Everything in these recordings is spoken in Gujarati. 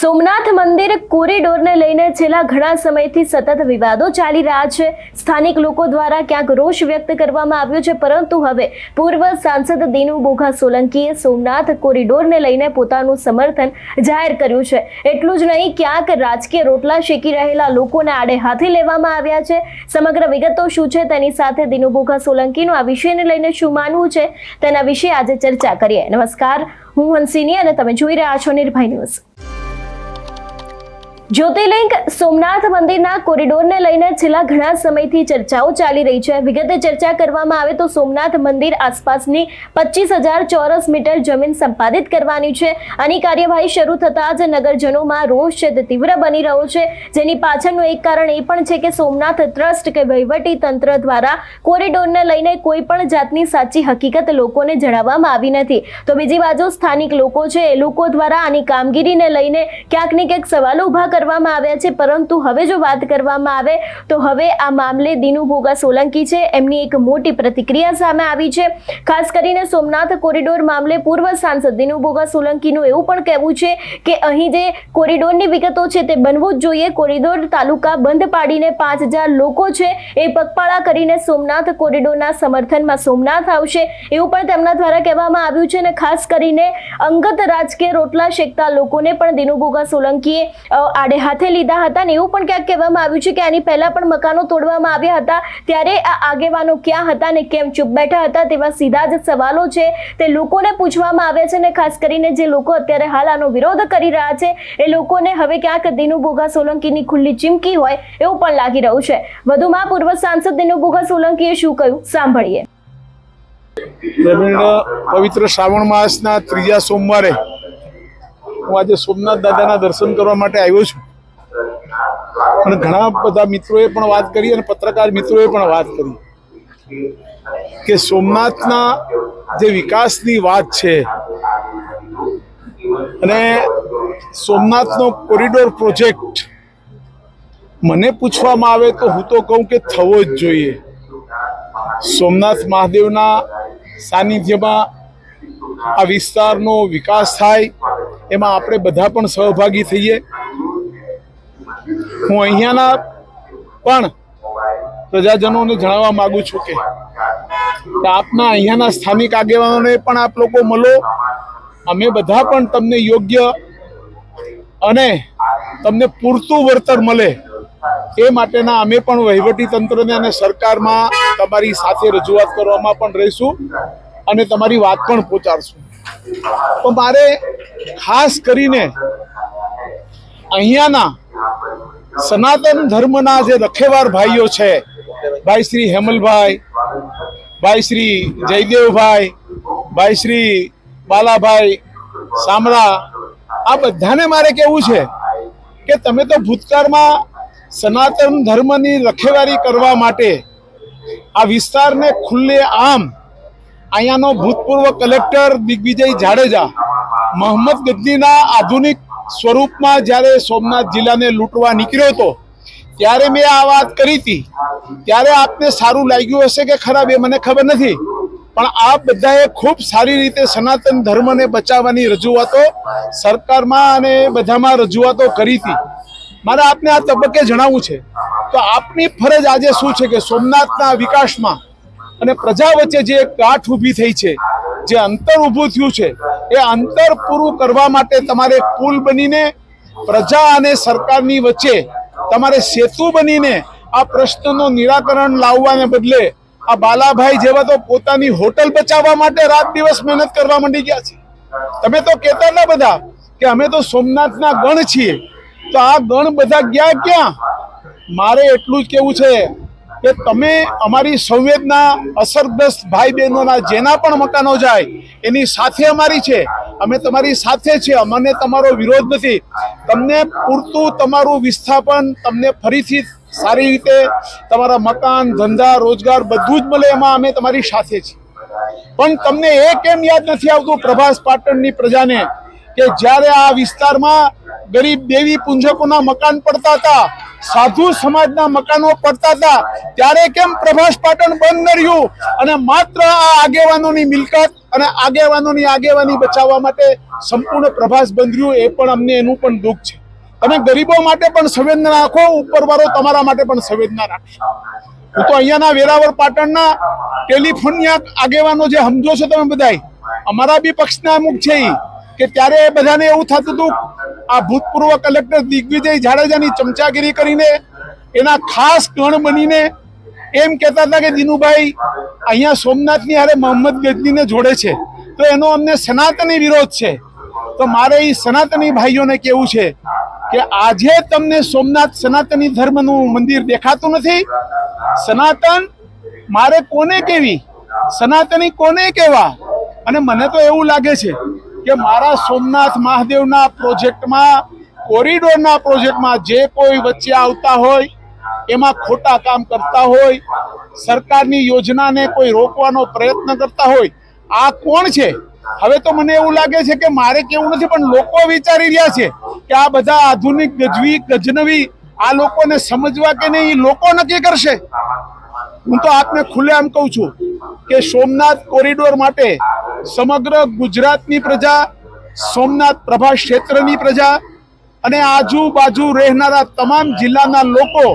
સોમનાથ મંદિર કોરિડોરને લઈને છેલ્લા ઘણા સમયથી સતત વિવાદો ચાલી રહ્યા છે. સ્થાનિક લોકો દ્વારા ક્યાંક રોષ વ્યક્ત કરવામાં આવ્યો છે, પરંતુ હવે પૂર્વ સાંસદ દિનુ બોઘા સોલંકીએ સોમનાથ કોરિડોરને લઈને પોતાનું સમર્થન જાહેર કર્યું છે. એટલું જ નહીં, ક્યાંક રાજકીય રોટલા શેકી રહેલા લોકોને આડે હાથે લેવામાં આવ્યા છે. સમગ્ર વિગતો શું છે તેની સાથે દિનુ બોઘા સોલંકીનું આ વિષયને લઈને શું માનવું છે તેના વિશે આજે ચર્ચા કરીએ. નમસ્કાર, હું હંસિની અને તમે જોઈ રહ્યા છો નિર્ભય ન્યૂઝ. જ્યોતિર્લિંગ સોમનાથ મંદિરના કોરિડોરને લઈને છેલ્લા ઘણા સમયથી ચર્ચાઓ ચાલી રહી છે. વિગતે ચર્ચા કરવામાં આવે તો સોમનાથ મંદિર આસપાસની પચીસ હજાર ચોરસ મીટર જમીન સંપાદિત કરવાની છે. આની કાર્યવાહી શરૂ થતાં જ નગરજનોમાં રોષ છે તે તીવ્ર બની રહ્યો છે. જેની પાછળનું એક કારણ એ પણ છે કે સોમનાથ ટ્રસ્ટ કે વહીવટી તંત્ર દ્વારા કોરિડોરને લઈને કોઈ પણ જાતની સાચી હકીકત લોકોને જણાવવામાં આવી નથી. તો બીજી બાજુ સ્થાનિક લોકો છે, એ લોકો દ્વારા આની કામગીરીને લઈને ક્યાંક ને ક્યાંક સવાલો ઊભા કરવામાં આવ્યા છે પરંતુ હવે જો વાત કરવામાં આવે તો હવે આ મામલે દિનુ ભોગા સોલંકી છે. એમની એક મોટી પ્રતિક્રિયા સામે આવી છે. ખાસ કરીને સોમનાથ કોરિડોર મામલે પૂર્વ સાંસદ દિનુ ભોગા સોલંકીનું એવું પણ કહેવું છે કે અહીં જે કોરિડોરની વિગતો છે તે બનવું જ જોઈએ. કોરિડોર તાલુકા બંધ પાડીને પાંચ હજાર લોકો છે એ પગપાળા કરીને સોમનાથ કોરિડોરના સમર્થનમાં સોમનાથ આવશે એવું પણ તેમના દ્વારા કહેવામાં આવ્યું છે અને ખાસ કરીને અંગત રાજકીય રોટલા શેકતા લોકોને પણ દિનુભોગા સોલંકીએ અ, આડે હાથે લીધા હતા ને એવું પણ ક્યાંક કહેવામાં આવ્યું છે કે આની પહેલા પણ મકાનો તોડવામાં આવ્યા હતા. ત્યારે આ આગેવાનો ક્યાં હતા ને કેમ ચૂપ બેઠા હતા તેવા સીધા જ સવાલો છે. તે લોકોને પૂછવામાં આવે છે ને ખાસ કરીને જે લોકો અત્યારે હાલ આનો વિરોધ કરી રહ્યા છે, એ લોકોને હવે ક્યાંક દિનુ ભોગા સોલંકીની ખુલ્લી ચીમકી હોય એવું પણ લાગી રહ્યું છે. વધુમાં પૂર્વ સાંસદ દિનુ ભોગા સોલંકીએ શું કહ્યું? સાંભળીએ. પવિત્ર શ્રાવણ માસના ત્રીજા સોમવારે હું આજે સોમનાથ દાદાના દર્શન કરવા માટે આવ્યો છું. અને ઘણા બધા મિત્રોએ પણ વાત કરી અને પત્રકાર મિત્રોએ પણ વાત કરી. કે સોમનાથના જે વિકાસની વાત છે અને સોમનાથનો કોરિડોર પ્રોજેક્ટ મને પૂછવામાં આવે તો હું તો કહું કે થવો જ જોઈએ. સોમનાથ મહાદેવના સાનિધ્યમાં આ વિસ્તારનો વિકાસ થાય એમાં આપણે બધા પણ સહભાગી થઈએ. હું અહીંયાના પણ પ્રજાજનોને જણાવવા માંગુ છું કે આપના અહીંયાના સ્થાનિક આગેવાનોને પણ આપ લોકો મળો. અમે બધા પણ તમને યોગ્ય અને તમને પૂરતું વળતર મળે એ માટેના અમે પણ વહીવટી તંત્રને અને સરકારમાં તમારી સાથે રજૂઆત કરવામાં પણ રહીશું અને તમારી વાત પણ પહોંચાડશું. તો મારે ખાસ કરીને અહીંયાના સનાતન ધર્મના જે રખેવાર ભાઈઓ છે, ભાઈ શ્રી હેમલભાઈ, ભાઈ શ્રી જયદેવભાઈ, ભાઈ શ્રી બાલાભાઈ સામરા આ બધાને મારે કેવું છે કે તમે તો ભૂતકાળમાં સનાતન ધર્મની રખેવારી કરવા માટે આ વિસ્તારને ખુલ્લે આમ અહીંયાનો ભૂતપૂર્વ કલેક્ટર દિગ્વિજય જાડેજા મોહમ્મદ ગજનીના આધુનિક સ્વરૂપમાં જ્યારે સોમનાથ જિલ્લાને લૂંટવા નીકળ્યો હતો, ત્યારે મેં આ વાત કરી હતી. ત્યારે આપને સારું લાગ્યું હશે કે ખરાબ એ મને ખબર નથી. પણ આ બધાએ ખૂબ સારી રીતે સનાતન ધર્મને બચાવવાની રજૂઆતો સરકારમાં અને બધામાં રજૂઆતો કરી હતી. મારે આપને આ તબક્કે જણાવવું છે. તો આપની ફરજ આજે શું છે કે સોમનાથના વિકાસમાં અને પ્રજા વચ્ચે જે ગાંઠ ઊભી થઈ છે, જે અંતર ઊભું થયું છે, એ અંતર પૂરું કરવા માટે તમારે પુલ બનીને પ્રજા અને સરકારની વચ્ચે તમારે સેતુ બનીને આ પ્રશ્નનો નિરાકરણ લાવવાને બદલે આ બાલાભાઈ જેવા તો પોતાની હોટલ બચાવવા માટે રાત દિવસ મહેનત કરવા માંડી ગયા છે. તમે તો કહેતા ના બધા કે અમે તો સોમનાથના ગણ છીએ. તો આ ગણ બધા ગયા ક્યાં? મારે એટલું જ કેવું છે કે તમે અમારી સંવેદના અસરગ્રસ્ત ભાઈ બહેનોના જેના પણ મકાનો જાય, એની સાથે અમારી છે. અમે તમારી સાથે છીએ. અમને તમારો વિરોધ નથી. તમને પૂરતું તમારું વિસ્થાપન તમને ફરીથી સારી રીતે તમારા મકાન, ધંધા, રોજગાર બધું જ મળે એમાં અમે તમારી સાથે છીએ. પણ તમને એ કેમ યાદ નથી આવતું પ્રભાસ પાટણની પ્રજાને? કે જ્યારે આ વિસ્તારમાં ગરીબ દેવી પૂંજકોના મકાન પડતા હતા, સાધુ સમાજના મકાનો પડતા હતા, ત્યારે કેમ પ્રભાસ પાટણ બંધ રહ્યું? અને માત્ર આ આગેવાનોની મિલકત અને આગેવાનોની આગેવાની બચાવવા માટે સંપૂર્ણ પ્રભાસ બંધ રહ્યું એ પણ અમને એનું પણ દુઃખ છે. તમે ગરીબો માટે પણ સંવેદના રાખો, ઉપરવાળો તમારા માટે પણ સંવેદના રાખશે. હું તો અહીંયાના વેરાવળ પાટણના કેલિફોર્નિયા આગેવાનો જે સમજો છો તમે બધાય, અમારા બી પક્ષના અમુક છે કે ત્યારે બધાને એવું થતું હતું, આ ભૂતપૂર્વ કલેક્ટર દિગ્વિજય જાડેજાની ચમચાગીરી કરીને એના ખાસ ગણ બનીને એમ કહેતા હતા કે, દિનુભાઈ, અહીંયા સોમનાથની હારે મોહમ્મદ ગજનીને જોડે છે. તો એનો અમને સનાતની વિરોધ છે. તો મારે એ સનાતની ભાઈઓને કેવું છે કે, આજે તમને સોમનાથ સનાતની ધર્મનું મંદિર દેખાતું નથી? સનાતન મારે કોને કેવી? સનાતની કોને કેવા? અને મને તો એવું લાગે છે કે મારા સોમનાથ મહાદેવના પ્રોજેક્ટમાં, કોરિડોરના પ્રોજેક્ટમાં જે કોઈ વચ્ચે આવતા હોય, એમાં ખોટા કામ કરતા હોય, સરકારની યોજનાને કોઈ રોકવાનો પ્રયત્ન કરતા હોય, આ કોણ છે? હવે તો મને એવું લાગે છે કે મારે કેવું નથી, પણ લોકો વિચારી રહ્યા છે કે આ બધા આધુનિક ગજવી, ગજનવી, આ લોકોને સમજવા કે નહીં લોકો નક્કી કરશે. હું તો આપને ખુલ્લેઆમ કહું છું કે સોમનાથ કોરિડોર માટે સમગ્ર ગુજરાતની પ્રજા, સોમનાથ પ્રભા ક્ષેત્રની પ્રજા અને આજુબાજુ રહેનારા તમામ જિલ્લાના લોકો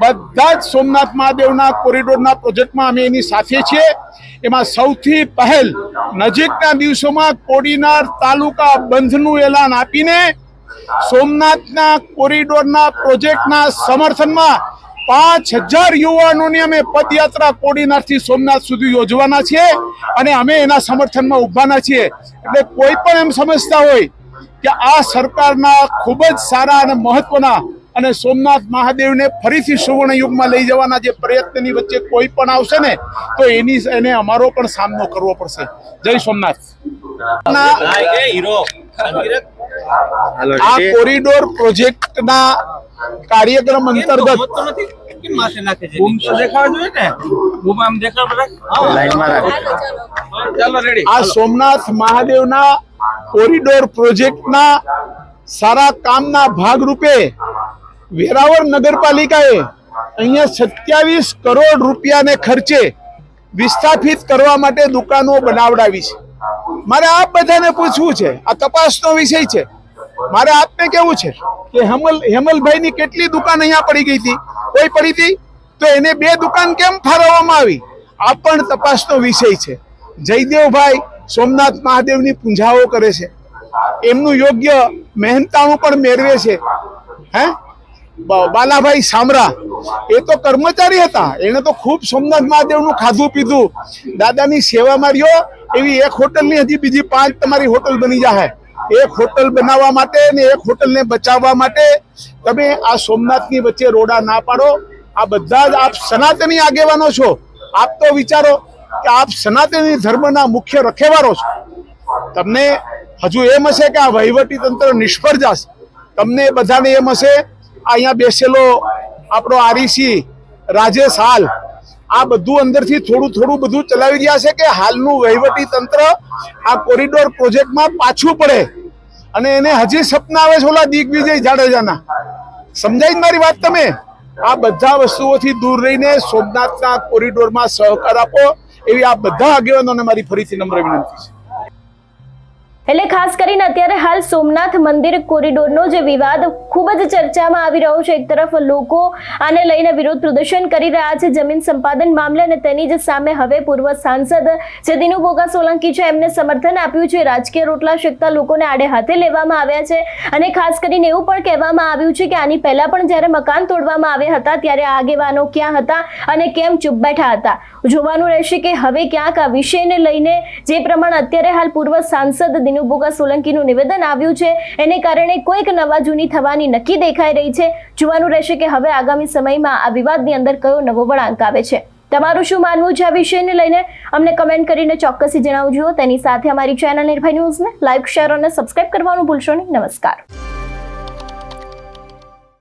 બધા જ સોમનાથ મહાદેવના કોરિડોરના પ્રોજેક્ટમાં અમે એની સાથે છીએ. એમાં સૌથી પહેલ નજીકના દિવસોમાં કોડીનાર તાલુકા બંધનું એલાન આપીને સોમનાથના કોરિડોરના પ્રોજેક્ટના સમર્થનમાં પાંચ હજાર યુવાનોની અમે પદયાત્રા કોડીનારથી સોમનાથ સુધી યોજવાના છીએ અને અમે એના સમર્થનમાં ઉભાના છીએ. એટલે કોઈ પણ એમ સમજતા હોય કે આ સરકારના ખૂબ જ સારા અને મહત્વના અને સોમનાથ મહાદેવને ફરીથી સુવર્ણ યુગમાં લઈ જવાના જે પ્રયત્નની વચ્ચે કોઈ પણ આવશે ને તો એની એને અમારો પણ સામનો કરવો પડશે. જય સોમનાથ. આ કોરિડોર પ્રોજેક્ટના કાર્યક્રમ અંતર્ગત આ સોમનાથ મહાદેવના કોરિડોર પ્રોજેક્ટના સારા કામના ભાગરૂપે વેરાવળ નગરપાલિકાએ અહીંયા સત્યાવીસ કરોડ રૂપિયાને ખર્ચે વિસ્થાપિત કરવા માટે દુકાનો બનાવડાવી છે. મારે આપ બધાને પૂછવું છે, આ તપાસનો વિષય છે. મારે આપને કેવું છે કે હેમલ, હેમલભાઈની કેટલી દુકાન અહીંયા પડી ગઈ હતી? કોઈ પડી હતી? તો એને બે દુકાન કેમ ફાળવવામાં આવી? આ પણ તપાસનો વિષય છે. જયદેવભાઈ સોમનાથ મહાદેવની પૂંજાઓ કરે છે. એમનું યોગ્ય મહેનતાણું પણ મેળવે છે. હે? બાલાભાઈ સામરા એ તો કર્મચારી હતા. એને તો ખૂબ સોમનાથ મહાદેવનું ખાધું પીધું. દાદાની સેવામાં રહ્યો એવી એક હોટલની હજી બીજી પાંચ તમારી હોટલ બની જાય એક હોટલ બનાવવા માટે ને એક હોટલને બચાવવા માટે તમે આ સોમનાથની વચ્ચે રોડા ના પાડો. આ બધા જ આપ સનાતની આગેવાનો છો. આપ તો વિચારો કે આપ સનાતની ધર્મના મુખ્ય રખેવારો છો. તમને હજુ એમ હશે કે આ વહીવટી તંત્ર નિષ્ફળ જશે. તમને બધાને એમ હશે અહીંયા બેસેલો આપણો આરઈસી રાજેશ હાલ, આ બધું અંદરથી થોડું થોડું બધું ચલાવી રહ્યા છે કે હાલનું વહીવટી તંત્ર આ કોરિડોર પ્રોજેક્ટમાં પાછું પડે. અને એને હજી સપના આવે છે ઓલા દિગ્વિજય જાડેજાના. સમજાય મારી વાત તમે? આ બધા વસ્તુઓથી દૂર રહીને સોમનાથના કોરિડોરમાં સહકાર આપો, એવી આ બધા આગેવાનોને મારી ફરીથી નમ્ર વિનંતી છે. એટલે ખાસ કરીને અત્યારે હાલ સોમનાથ મંદિર કોરિડોરનો જે વિવાદ ખૂબ જ ચર્ચામાં આવી રહ્યો છે. એક તરફ લોકો આને લઈને વિરોધ પ્રદર્શન કરી રહ્યા છે જમીન સંપાદન મામલે અને તેની જ સામે હવે પૂર્વ સાંસદ જે દિનુભોગા સોલંકી છે એમને સમર્થન આપ્યું છે. રાજકીય રોટલા શેકતા લોકોને આડે હાથે લેવામાં આવ્યા છે અને ખાસ કરીને એવું પણ કહેવામાં આવ્યું છે કે આની પહેલા પણ જ્યારે મકાન તોડવામાં આવ્યા હતા ત્યારે આગેવાનો ક્યાં હતા અને કેમ ચૂપ બેઠા હતા? જોવાનું રહેશે કે હવે ક્યાંક આ વિષયને લઈને જે પ્રમાણે અત્યારે હાલ પૂર્વ સાંસદ દિનુ બોગા સોલંકીનું નિવેદન આવ્યું છે. એને કારણે કોઈક નવા જૂની થવાની નક્કી દેખાઈ રહી છે. જોવાનું રહેશે કે હવે આગામી સમયમાં આ વિવાદની અંદર કયો નવો વળાંક આવે છે. તમારું શું માનવું છે આ વિષયને લઈને? અમને કમેન્ટ કરીને ચોક્કસથી જણાવજો. તેની સાથે અમારી ચેનલ નિર્ભય ન્યૂઝને લાઇક શેર અને સબસ્ક્રાઇબ કરવાનું ભૂલશો નહીં. નમસ્કાર.